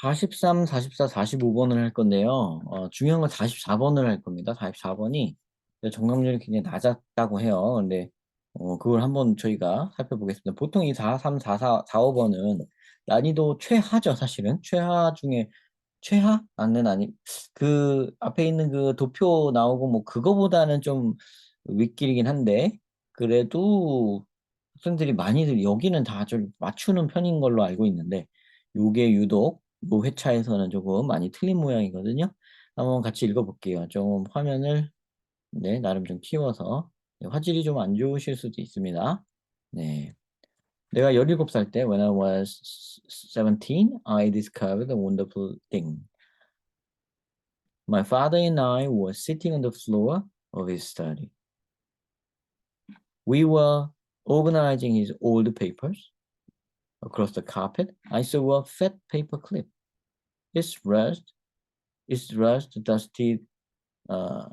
43, 44, 45번을 할 건데요. 어, 중요한 건 44번을 할 겁니다. 44번이 정답률이 굉장히 낮았다고 해요. 근데 어, 그걸 한번 저희가 살펴보겠습니다. 보통 이 4, 3, 4, 4, 4, 5번은 난이도 최하죠, 사실은. 최하 중에 최하? 아는 아니. 그 앞에 있는 그 도표 나오고 뭐 그거보다는 좀 윗길이긴 한데 그래도 학생들이 많이들 여기는 다 좀 맞추는 편인 걸로 알고 있는데 요게 유독 요 회차에서는 조금 많이 틀린 모양이거든요. 한번 같이 읽어볼게요. 좀 화면을 네 나름 좀 키워서 네, 화질이 좀 안 좋으실 수도 있습니다. 네. 내가 17살 때 when I was 17 I discovered a wonderful thing. My father and I were sitting on the floor of his study. We were organizing his old papers across the carpet. I saw a fat paper clip. It's rust, it's rust dusted uh,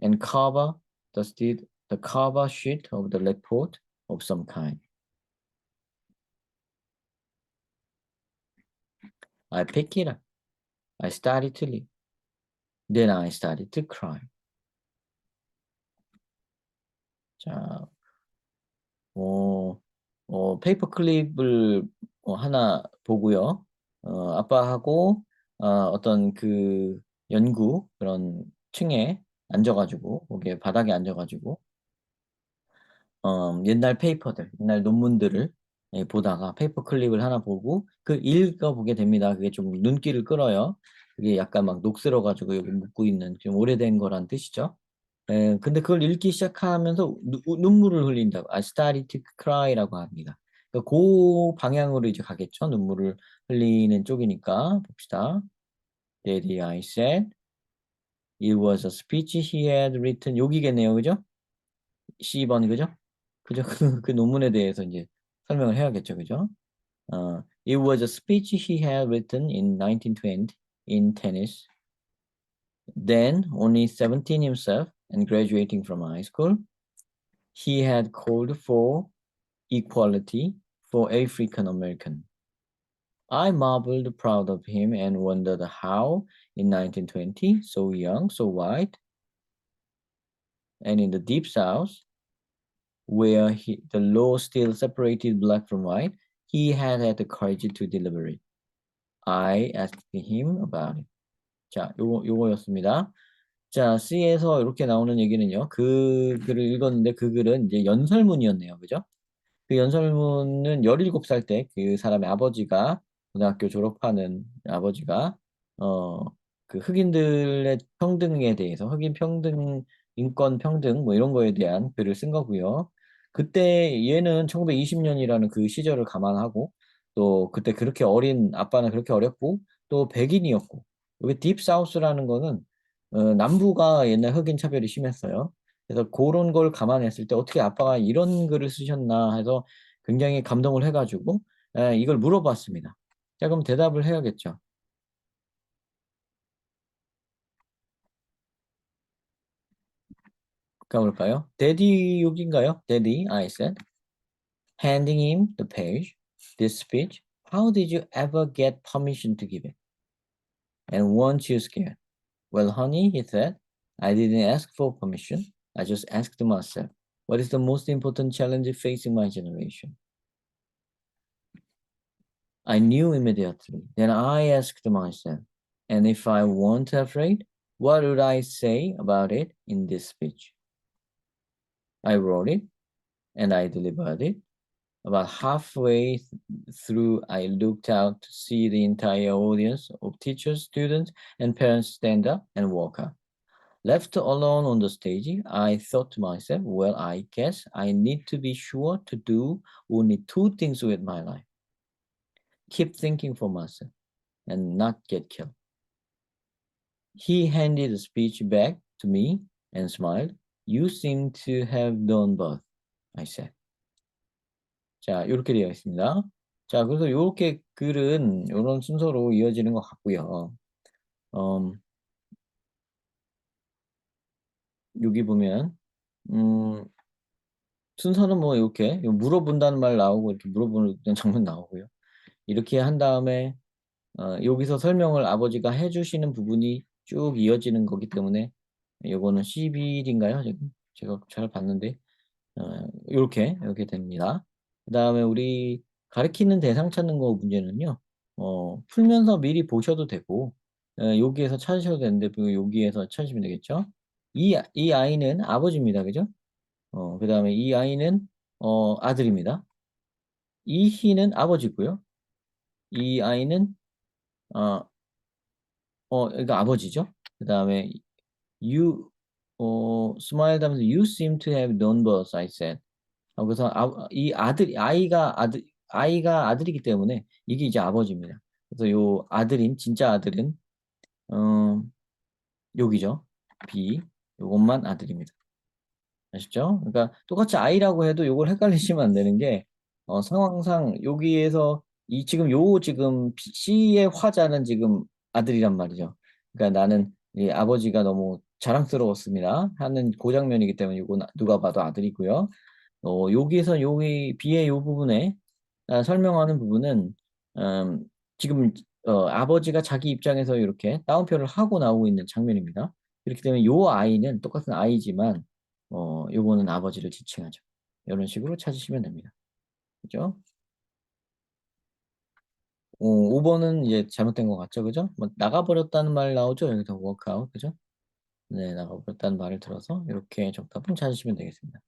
and cover dusted the cover sheet of the report of some kind. I picked it up. I started to read. Then I started to cry. 자, 어, 어, 페이퍼 클립을 어, 하나 보고요. 어, 아빠하고 어, 어떤 그 연구 그런 층에 앉아가지고 거기에 바닥에 앉아가지고 어, 옛날 페이퍼들, 옛날 논문들을 예, 보다가 페이퍼 클립을 하나 보고 그 읽어보게 됩니다. 그게 좀 눈길을 끌어요. 그게 약간 막 녹슬어가지고 여기 묻고 있는 좀 오래된 거란 뜻이죠. 예, 근데 그걸 읽기 시작하면서 누, 눈물을 흘린다고. I started cry라고 합니다. 그러니까 그 방향으로 이제 가겠죠. 눈물을 흘리는 쪽이니까 봅시다. Daddy, I said. It was a speech he had written. 여기겠네요, 그죠? C번 그죠? 그죠? 그, 그 논문에 대해서 이제 설명을 해야겠죠, 그죠? 어, it was a speech he had written in 1920 in tennis. Then, only 17 himself and graduating from high school, he had called for equality for African American. I marveled proud of him and wondered how in 1920, so young, so white, and in the deep south, where he, the law still separated black from white, he had had the courage to deliberate. I asked him about it. 자, 요거, 요거였습니다. 자, C에서 이렇게 나오는 얘기는요. 그 글을 읽었는데 그 글은 이제 연설문이었네요. 그죠? 그 연설문은 17살 때 그 사람의 아버지가 고등학교 졸업하는 아버지가 어, 그 흑인들의 평등에 대해서 흑인 평등, 인권 평등 뭐 이런 거에 대한 글을 쓴 거고요. 그때 얘는 1920년이라는 그 시절을 감안하고 또 그때 그렇게 어린 아빠는 그렇게 어렸고 또 백인이었고 여기 딥 사우스라는 거는 어, 남부가 옛날 흑인 차별이 심했어요. 그래서 그런 걸 감안했을 때 어떻게 아빠가 이런 글을 쓰셨나 해서 굉장히 감동을 해가지고 에, 이걸 물어봤습니다. 자 그럼 대답을 해야겠죠. 가볼까요? Daddy 여기인가요? Daddy, I said, handing him the page. This speech. How did you ever get permission to give it? And weren't you scared? Well, honey, he said, I didn't ask for permission. I just asked myself, what is the most important challenge facing my generation? I knew immediately. Then I asked myself, and if I weren't afraid, what would I say about it in this speech? I wrote it and I delivered it. About halfway th- through, I looked out to see the entire audience of teachers, students, and parents stand up and walk up. Left alone on the stage, I thought to myself, well, I guess I need to be sure to do only two things with my life keep thinking for myself and not get killed. He handed the speech back to me and smiled. You seem to have done both, I said. 자, 이렇게 되어 있습니다. 자, 그래서 이렇게 글은 이런 순서로 이어지는 것 같고요. 음, 여기 보면 음, 순서는 뭐 이렇게 물어본다는 말 나오고 이렇게 물어보는 장면 나오고요. 이렇게 한 다음에 어, 여기서 설명을 아버지가 해주시는 부분이 쭉 이어지는 거기 때문에 요거는 11인가요? 지금 제가 잘 봤는데 어, 이렇게 이렇게 됩니다. 그 다음에 우리 가리키는 대상 찾는 거 문제는요. 어, 풀면서 미리 보셔도 되고 어, 여기에서 찾으셔도 되는데 그 여기에서 찾으시면 되겠죠. 이, 이 아이는 아버지입니다. 그죠? 어, 그 다음에 이 아이는 어, 아들입니다. 이 희는 아버지고요. 이 아이는 어, 어, 이거 아버지죠. 그 다음에 you 어, smiled 하면서 you seem to have known both, I said. 어, 그래서 아, 이 아들 아이가 아들 아이가 아들이기 때문에 이게 이제 아버지입니다. 그래서 요 아들인 진짜 아들은 어, 여기죠. B 요것만 아들입니다. 아시죠? 그러니까 똑같이 아이라고 해도 요걸 헷갈리시면 안 되는 게 어, 상황상 여기에서 이 지금 요 지금 C의 화자는 지금 아들이란 말이죠. 그러니까 나는 이 아버지가 너무 자랑스러웠습니다. 하는 그 장면이기 때문에 이거 누가 봐도 아들이고요. 어, 여기에서 여기 B의 요 부분에 아, 설명하는 부분은 음, 지금 어, 아버지가 자기 입장에서 이렇게 따옴표를 하고 나오고 있는 장면입니다. 그렇기 때문에 요 아이는 똑같은 아이지만 어, 요거는 아버지를 지칭하죠. 이런 식으로 찾으시면 됩니다. 그죠? 어, 5번은 이제 잘못된 것 같죠? 그죠? 뭐 나가버렸다는 말 나오죠? 여기서 워크아웃. 그죠? 네, 나가버렸다는 말을 들어서 이렇게 정답은 찾으시면 되겠습니다.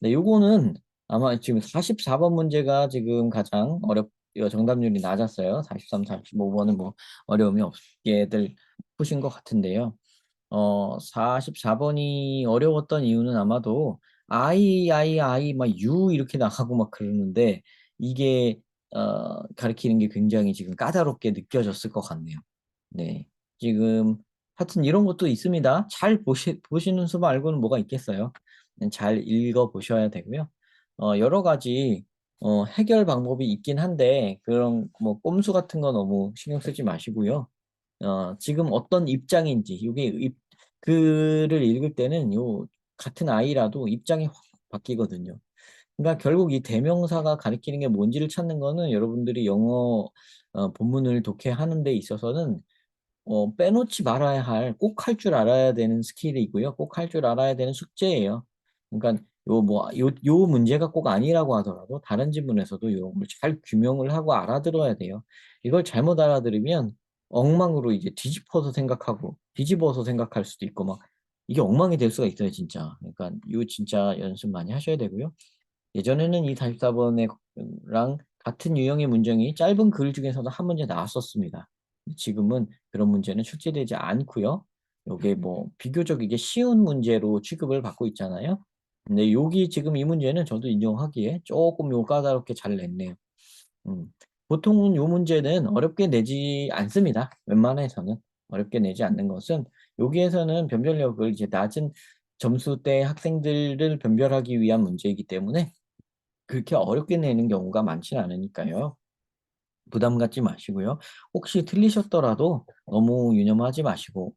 네, 요거는 아마 지금 44번 문제가 지금 가장 어렵, 정답률이 낮았어요. 43, 45번은 뭐 어려움이 없게들 푸신 것 같은데요. 어, 44번이 어려웠던 이유는 아마도 I, I, I, 막 U 이렇게 나가고 막 그러는데 이게 어, 가리키는 게 굉장히 지금 까다롭게 느껴졌을 것 같네요. 네. 지금 하여튼 이런 것도 있습니다. 잘 보시, 보시는 수 말고는 뭐가 있겠어요. 잘 읽어 보셔야 되고요. 어, 여러 가지 어, 해결 방법이 있긴 한데 그런 뭐 꼼수 같은 거 너무 신경 쓰지 마시고요. 어, 지금 어떤 입장인지 이게 입, 글을 읽을 때는 요 같은 아이라도 입장이 확 바뀌거든요. 그러니까 결국 이 대명사가 가리키는 게 뭔지를 찾는 거는 여러분들이 영어 어, 본문을 독해하는 데 있어서는 어, 빼놓지 말아야 할, 꼭 할 줄 알아야 되는 스킬이고요. 꼭 할 줄 알아야 되는 숙제예요. 그러니까 요 뭐 요 요 문제가 꼭 아니라고 하더라도 다른 지문에서도 요걸 잘 규명을 하고 알아들어야 돼요. 이걸 잘못 알아들으면 엉망으로 이제 뒤집어서 생각하고 뒤집어서 생각할 수도 있고 막 이게 엉망이 될 수가 있어요, 진짜. 그러니까 요 진짜 연습 많이 하셔야 되고요. 예전에는 이 44번이랑 같은 유형의 문장이 짧은 글 중에서도 한 문제 나왔었습니다. 지금은 그런 문제는 출제되지 않고요. 요게 뭐 비교적 이게 쉬운 문제로 취급을 받고 있잖아요. 근데 여기 지금 이 문제는 저도 인정하기에 조금 요 까다롭게 잘 냈네요. 음. 보통은 요 문제는 어렵게 내지 않습니다. 웬만해서는 어렵게 내지 않는 것은 여기에서는 변별력을 이제 낮은 점수대 학생들을 변별하기 위한 문제이기 때문에 그렇게 어렵게 내는 경우가 많지는 않으니까요. 부담 갖지 마시고요. 혹시 틀리셨더라도 너무 유념하지 마시고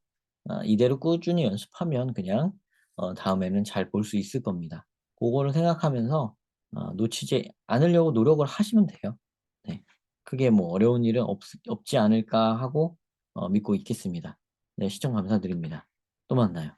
아, 이대로 꾸준히 연습하면 그냥 어, 다음에는 잘 볼 수 있을 겁니다. 그거를 생각하면서 어, 놓치지 않으려고 노력을 하시면 돼요. 네. 크게 뭐 어려운 일은 없, 없지 않을까 하고 어, 믿고 있겠습니다. 네, 시청 감사드립니다. 또 만나요.